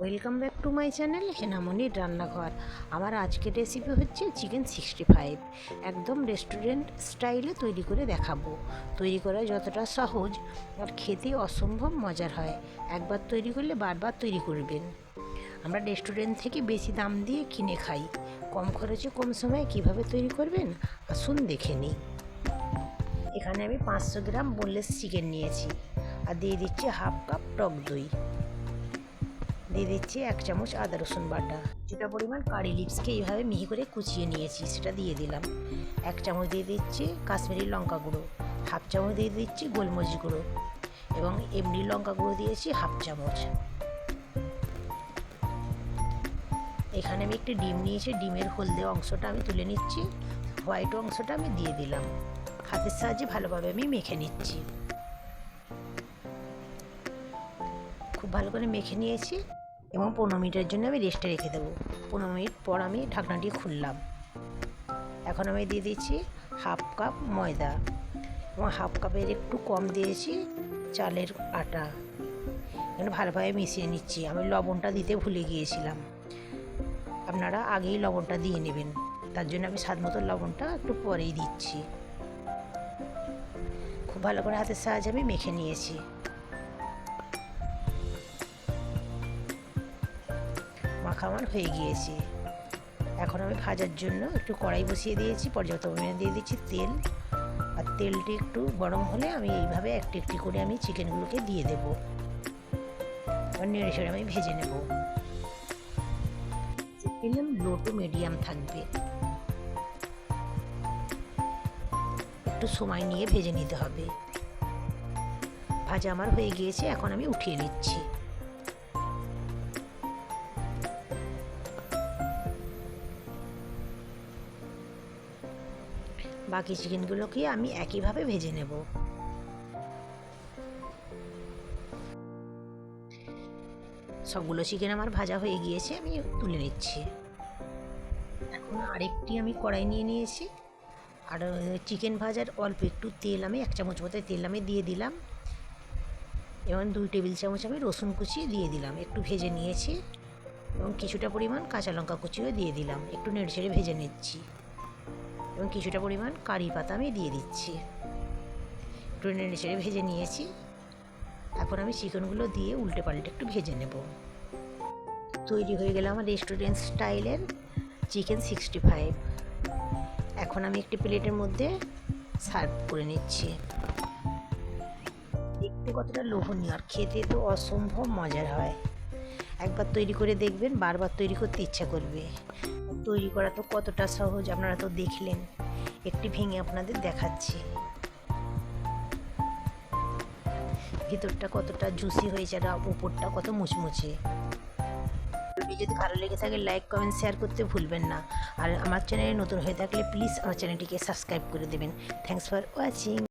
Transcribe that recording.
Welcome back to my channel হেনামনির রান্নাঘর আমার আজকের রেসিপি হচ্ছে চিকেন সিক্সটি ফাইভ একদম রেস্টুরেন্ট স্টাইলে তৈরি করে দেখাবো। তৈরি করা যতটা সহজ, আর খেতে অসম্ভব মজার হয়। একবার তৈরি করলে বারবার তৈরি করবেন। আমরা রেস্টুরেন্ট থেকে বেশি দাম দিয়ে কিনে খাই। কম খরচে, কম সময়ে কীভাবে তৈরি করবেন? আসুন দেখে নিই। এখানে আমি পাঁচশো গ্রাম বোনলেস চিকেন নিয়েছি। আর দিয়ে দিচ্ছি হাফ কাপ টক দই। দিয়ে দিচ্ছি এক চামচ আদা রসুন বাটা। যেটা পরিমাণ কারি লিপসকে এইভাবে মিহি করে কুচিয়ে নিয়েছি, সেটা দিয়ে দিলাম। এক চামচ দিয়ে দিচ্ছি কাশ্মীরি লঙ্কা গুঁড়ো, হাফ চামচ দিয়ে দিচ্ছি গোলমরিচ গুঁড়ো এবং এমনি লঙ্কা গুঁড়ো দিয়েছি হাফ চামচ। এখানে আমি একটি ডিম নিয়েছি, ডিমের হলদে অংশটা আমি তুলে নিচ্ছি, হোয়াইট অংশটা আমি দিয়ে দিলাম। হাতের সাহায্যে ভালোভাবে আমি মেখে নিচ্ছি। খুব ভালো করে মেখে নিয়েছি। এবং পনেরো মিনিটের জন্য আমি রেস্টে রেখে দেবো। পনেরো মিনিট পর আমি ঢাকনাটি খুললাম। এখন আমি দিয়ে দিচ্ছি হাফ কাপ ময়দা এবং হাফ কাপের একটু কম দিয়েছি চালের আটা। এখানে ভালোভাবে মিশিয়ে নিচ্ছি। আমি লবণটা দিতে ভুলে গিয়েছিলাম। আপনারা আগেই লবণটা দিয়ে নেবেন। তার জন্য আমি স্বাদ মতো লবণটা একটু পরেই দিচ্ছি। খুব ভালো করে হাতের সাহায্যে আমি মেখে নিয়েছি। মাখা আমার হয়ে গিয়েছে। এখন আমি ভাজার জন্য একটু কড়াই বসিয়ে দিয়েছি, পর্যাপ্ত পরিমাণে দিয়ে দিচ্ছি তেল। আর তেলটি একটু গরম হলে আমি এইভাবে একটি একটি করে আমি চিকেনগুলোকে দিয়ে দেব। নেড়ে সেড়ে আমি ভেজে নেব। চিকেন লো টু মিডিয়াম থাকবে। একটু সময় নিয়ে ভেজে নিতে হবে। ভাজা আমার হয়ে গিয়েছে, এখন আমি উঠিয়ে নিচ্ছি। বাকি চিকেনগুলোকে আমি একইভাবে ভেজে নেব। সবগুলো চিকেন আমার ভাজা হয়ে গিয়েছে, আমি তুলে নিচ্ছি। এখন আরেকটি আমি কড়াই নিয়ে নিয়েছি। আর চিকেন ভাজার অল্প একটু তেল আমি, এক চামচ মতো তেল আমি দিয়ে দিলাম। এবং দুই টেবিল চামচ আমি রসুন কুচি দিয়ে দিলাম, একটু ভেজে নিয়েছি। এবং কিছুটা পরিমাণ কাঁচা লঙ্কা কুচিও দিয়ে দিলাম, একটু নেড়ে ছেড়ে ভেজে নিচ্ছি। এবং কিছুটা পরিমাণ কারি পাতা আমি দিয়ে দিচ্ছি। একটু নেড়ে ভেজে নিয়েছি। এখন আমি চিকেনগুলো দিয়ে উল্টে পাল্টে একটু ভেজে নেব। তৈরি হয়ে গেল আমার রেস্টুরেন্ট স্টাইলের চিকেন সিক্সটি ফাইভ। এখন আমি একটি প্লেটের মধ্যে সার্ভ করে নিচ্ছি। দেখতে কতটা লোভনীয় আর খেতে তো অসম্ভব মজার হয়। একবার তৈরি করে দেখবেন, বারবার তৈরি করতে ইচ্ছা করবে। তৈরি করা তো কতটা সহজ আপনারা তো দেখলেন। একটি ভেঙে আপনাদের দেখাচ্ছি। ভিতরটা কতটা জুসি হয়েছে আর উপরটা কত মুচমুচে। যদি ভালো লেগে থাকে লাইক, কমেন্ট, শেয়ার করতে ভুলবেন না। আর আমার চ্যানেলে নতুন হয়ে থাকলে প্লিজ আমার চ্যানেলটিকে সাবস্ক্রাইব করে দেবেন। Thanks for watching.